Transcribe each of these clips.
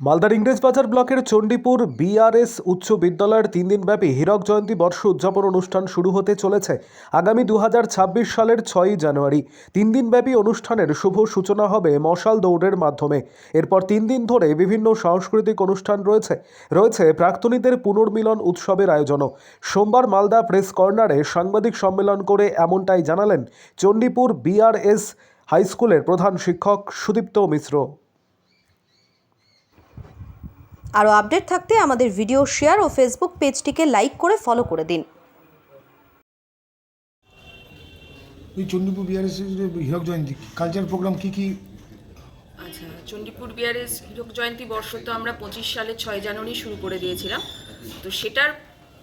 মালদার ইংরেজবাজার ব্লকের চণ্ডীপুর বিআরএস উচ্চ বিদ্যালয়ের তিন দিনব্যাপী হীরক জয়ন্তী বর্ষ উদযাপন অনুষ্ঠান শুরু হতে চলেছে আগামী দু হাজার ছাব্বিশ সালের ছয়ই জানুয়ারি। তিন দিনব্যাপী অনুষ্ঠানের শুভ সূচনা হবে মশাল দৌড়ের মাধ্যমে। এরপর তিন দিন ধরে বিভিন্ন সাংস্কৃতিক অনুষ্ঠান রয়েছে। রয়েছে প্রাক্তনীদের পুনর্মিলন উৎসবের আয়োজনও। সোমবার মালদা প্রেস কর্নারে সাংবাদিক সম্মেলন করে এমনটাই জানালেন চণ্ডীপুর বিআরএস হাইস্কুলের প্রধান শিক্ষক সুদীপ্ত মিশ্র। আরও আপডেট থাকতে আমাদের ভিডিও শেয়ার ও ফেসবুক পেজটিকে লাইক করে ফলো করে দিন। এই চণ্ডীপুর বিহারের হীরক জয়ন্তী কালচার প্রোগ্রাম কি কি? আচ্ছা চণ্ডীপুর বিহারের হীরক জয়ন্তী বর্ষ তো আমরা পঁচিশ সালে ছয় জানুয়ারি শুরু করে দিয়েছিলাম। তো সেটার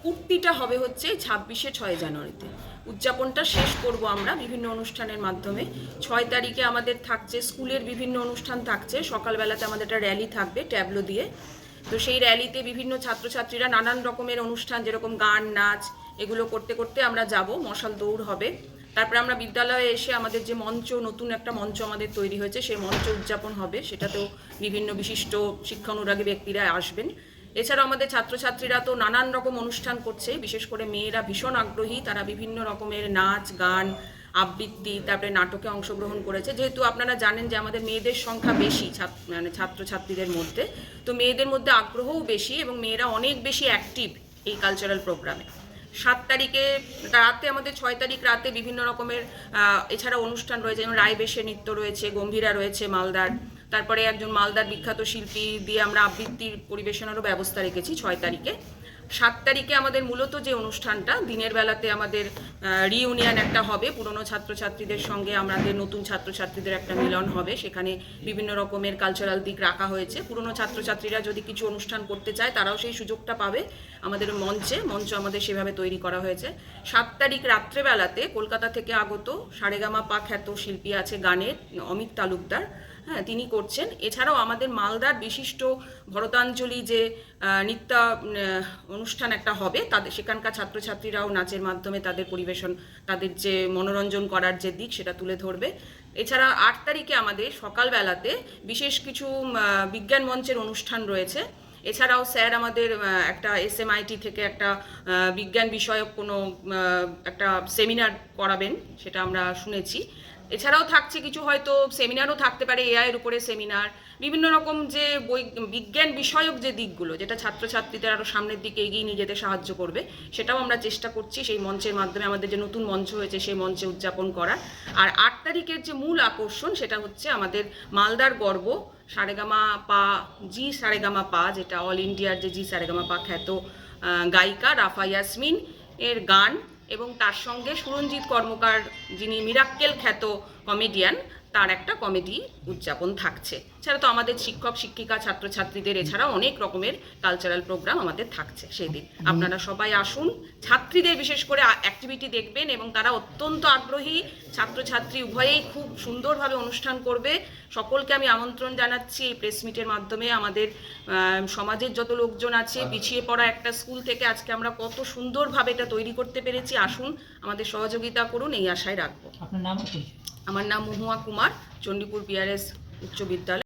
পূর্তিটা হবে হচ্ছে ছাব্বিশে ছয় জানুয়ারিতে। উদযাপনটা শেষ করব আমরা বিভিন্ন অনুষ্ঠানের মাধ্যমে। ছয় তারিখে আমাদের থাকছে স্কুলের বিভিন্ন অনুষ্ঠান থাকছে। সকালবেলাতে আমাদের একটা র্যালি থাকবে ট্যাবলো দিয়ে। তো সেই র্যালিতে বিভিন্ন ছাত্রছাত্রীরা নানান রকমের অনুষ্ঠান, যেরকম গান, নাচ, এগুলো করতে করতে আমরা যাব। মশাল দৌড় হবে। তারপরে আমরা বিদ্যালয়ে এসে আমাদের যে মঞ্চ, নতুন একটা মঞ্চ আমাদের তৈরি হয়েছে, সেই মঞ্চ উদযাপন হবে। সেটাতেও বিভিন্ন বিশিষ্ট শিক্ষা অনুরাগী ব্যক্তিরা আসবেন। এছাড়াও আমাদের ছাত্রছাত্রীরা তো নানান রকম অনুষ্ঠান করছে। বিশেষ করে মেয়েরা ভীষণ আগ্রহী। তারা বিভিন্ন রকমের নাচ, গান আবৃত্তি, তারপরে নাটকে অংশগ্রহণ করেছে। যেহেতু আপনারা জানেন যে আমাদের মেয়েদের সংখ্যা বেশি মানে ছাত্রছাত্রীদের মধ্যে, তো মেয়েদের মধ্যে আগ্রহও বেশি এবং মেয়েরা অনেক বেশি অ্যাক্টিভ এই কালচারাল প্রোগ্রামে সাত তারিখে রাতে, আমাদের ছয় তারিখ রাতে বিভিন্ন রকমের এছাড়া অনুষ্ঠান রয়েছে, যেমন রায়বেশে নৃত্য রয়েছে, গম্ভীরা রয়েছে মালদার। তারপরে একজন মালদার বিখ্যাত শিল্পী দিয়ে আমরা আবৃত্তির পরিবেশনারও ব্যবস্থা রেখেছি ছয় তারিখে। সাত তারিখে আমাদের মূলত যে অনুষ্ঠানটা, দিনের বেলাতে আমাদের রিউনিয়ন একটা হবে। পুরনো ছাত্রছাত্রীদের সঙ্গে আমাদের নতুন ছাত্রছাত্রীদের একটা মিলন হবে। সেখানে বিভিন্ন রকমের কালচারাল দিক রাখা হয়েছে। পুরনো ছাত্রছাত্রীরা যদি কিছু অনুষ্ঠান করতে চায়, তারাও সেই সুযোগটা পাবে আমাদের মঞ্চে। মঞ্চ আমাদের সেভাবে তৈরি করা হয়েছে। সাত তারিখ রাত্রেবেলাতে কলকাতা থেকে আগত সারেগামা পা খ্যাত শিল্পী আছে গানের, অমিত তালুকদার। হ্যাঁ তিনি করছেন। এছাড়াও আমাদের মালদার বিশিষ্ট ভরতাঞ্জলি যে নৃত্য অনুষ্ঠান একটা হবে, তাদের, সেখানকার ছাত্রছাত্রীরাও নাচের মাধ্যমে তাদের পরিবেশন, তাদের যে মনোরঞ্জন করার যে দিক, সেটা তুলে ধরবে। এছাড়া আট তারিখে আমাদের সকালবেলাতে বিশেষ কিছু বিজ্ঞান মঞ্চের অনুষ্ঠান রয়েছে। এছাড়াও স্যার আমাদের একটা এসএমআইটি থেকে একটা বিজ্ঞান বিষয়ক কোনো একটা সেমিনার করাবেন, সেটা আমরা শুনেছি। এছাড়াও থাকছে কিছু হয়তো সেমিনারও থাকতে পারে এআইয়ের উপরে সেমিনার, বিভিন্ন রকম যে বই, বিজ্ঞান বিষয়ক যে দিকগুলো, যেটা ছাত্রছাত্রীদের আরও সামনের দিকে এগিয়ে নিয়ে যেতে সাহায্য করবে, সেটাও আমরা চেষ্টা করছি সেই মঞ্চের মাধ্যমে, আমাদের যে নতুন মঞ্চ হয়েছে সেই মঞ্চে উদযাপন করার। আর আট তারিখের যে মূল আকর্ষণ, সেটা হচ্ছে আমাদের মালদার গর্ব, সারেগামা পা, জি সারেগামা পা, যেটা অল ইন্ডিয়ার যে জি সারেগামা পা খ্যাত গায়িকা রাফা ইয়াসমিন এর গান। এবং তার সঙ্গে সুরঞ্জিত কর্মকার যিনি মিরাক্কেল খ্যাত কমেডিয়ান তার একটা কমেডি উদযাপন থাকছে। এছাড়া তো আমাদের শিক্ষক শিক্ষিকা ছাত্রছাত্রীদের এছাড়া অনেক রকমের কালচারাল প্রোগ্রাম আমাদের থাকছে সেদিন আপনারা সবাই আসুন ছাত্রীদের বিশেষ করে অ্যাক্টিভিটি দেখবেন এবং তারা অত্যন্ত আগ্রহী। ছাত্রছাত্রী উভয়েই খুব সুন্দরভাবে অনুষ্ঠান করবে। সকলকে আমি আমন্ত্রণ জানাচ্ছি এই প্রেস মিটের মাধ্যমে। আমাদের সমাজের যত লোকজন আছে পিছিয়ে পড়া একটা স্কুল থেকে আজকে আমরা কত সুন্দরভাবে এটা তৈরি করতে পেরেছি। আসুন আমাদের সহযোগিতা করুন এই আশায় রাখব। আপনার নাম আমার নাম মহুয়া কুমার চণ্ডীপুর বিআরএস উচ্চ বিদ্যালয়।